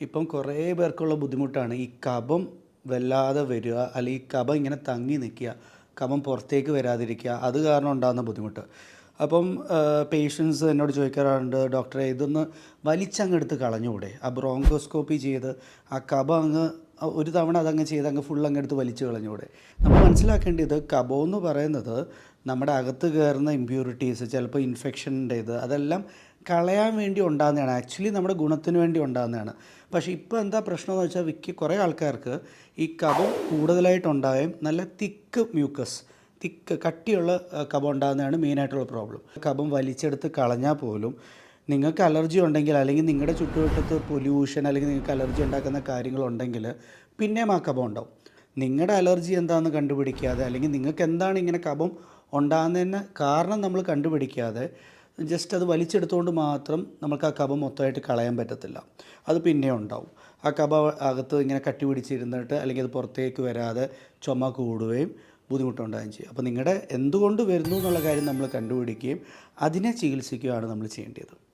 ഇപ്പം കുറേ പേർക്കുള്ള ബുദ്ധിമുട്ടാണ്. ഈ കഫം വല്ലാതെ വരിക അല്ലെങ്കിൽ കഫം ഇങ്ങനെ തങ്ങി നിൽക്കുക കഫം പുറത്തേക്ക് വരാതിരിക്കുക അത് കാരണം ഉണ്ടാകുന്ന ബുദ്ധിമുട്ട്. അപ്പം പേഷ്യൻസ് എന്നോട് ചോദിക്കാറുണ്ട് ഡോക്ടറെ ഇതൊന്ന് വലിച്ചങ്ങെടുത്ത് കളഞ്ഞുകൂടെ ആ ബ്രോങ്കോസ്കോപ്പി ചെയ്ത് ആ കപം അങ്ങ് ഒരു തവണ അതങ്ങ് ചെയ്ത് അങ്ങ് ഫുൾ അങ്ങ് എടുത്ത് വലിച്ചു കളഞ്ഞുകൂടെ നമ്മൾ മനസ്സിലാക്കേണ്ടത് കബോ എന്ന് പറയുന്നത് നമ്മുടെ അകത്ത് കയറുന്ന ഇമ്പ്യൂരിറ്റീസ് ചിലപ്പോൾ ഇൻഫെക്ഷന്റെ ഇത് അതെല്ലാം കളയാൻ വേണ്ടി ഉണ്ടാകുന്നതാണ്. ആക്ച്വലി നമ്മുടെ ഗുണത്തിന് വേണ്ടി ഉണ്ടാകുന്നതാണ്. പക്ഷേ ഇപ്പോൾ എന്താ പ്രശ്നം എന്ന് വെച്ചാൽ വിക്കി കുറേ ആൾക്കാർക്ക് ഈ കഫം കൂടുതലായിട്ടുണ്ടാവുകയും നല്ല തിക്ക് മ്യൂക്കസ് തിക്ക് കട്ടിയുള്ള കബം ഉണ്ടാകുന്നതാണ് മെയിനായിട്ടുള്ള പ്രോബ്ലം കഫം വലിച്ചെടുത്ത് കളഞ്ഞാൽ പോലും നിങ്ങൾക്ക് അലർജി ഉണ്ടെങ്കിൽ അല്ലെങ്കിൽ നിങ്ങളുടെ ചുറ്റുവട്ടത്ത് പൊല്യൂഷൻ അല്ലെങ്കിൽ നിങ്ങൾക്ക് അലർജി ഉണ്ടാക്കുന്ന കാര്യങ്ങളുണ്ടെങ്കിൽ പിന്നെയും ആ കഫം ഉണ്ടാവും. നിങ്ങളുടെ അലർജി എന്താണെന്ന് കണ്ടുപിടിക്കാതെ അല്ലെങ്കിൽ നിങ്ങൾക്ക് എന്താണ് ഇങ്ങനെ കഫം ഉണ്ടാകുന്നതിന് കാരണം നമ്മൾ കണ്ടുപിടിക്കാതെ ജസ്റ്റ് അത് വലിച്ചെടുത്തുകൊണ്ട് മാത്രം നമുക്ക് ആ കബ മൊത്തമായിട്ട് കളയാൻ പറ്റത്തില്ല. അത് പിന്നെ ഉണ്ടാവും. ആ കബ അകത്ത് ഇങ്ങനെ കട്ടി പിടിച്ചിരുന്നിട്ട് അല്ലെങ്കിൽ അത് പുറത്തേക്ക് വരാതെ ചുമ കൂടുകയും ബുദ്ധിമുട്ടുണ്ടാകുകയും ചെയ്യും. അപ്പോൾ നിങ്ങളുടെ എന്തുകൊണ്ട് വരുന്നു എന്നുള്ള കാര്യം നമ്മൾ കണ്ടുപിടിക്കുകയും അതിനെ ചികിത്സിക്കുകയാണ് നമ്മൾ ചെയ്യേണ്ടത്.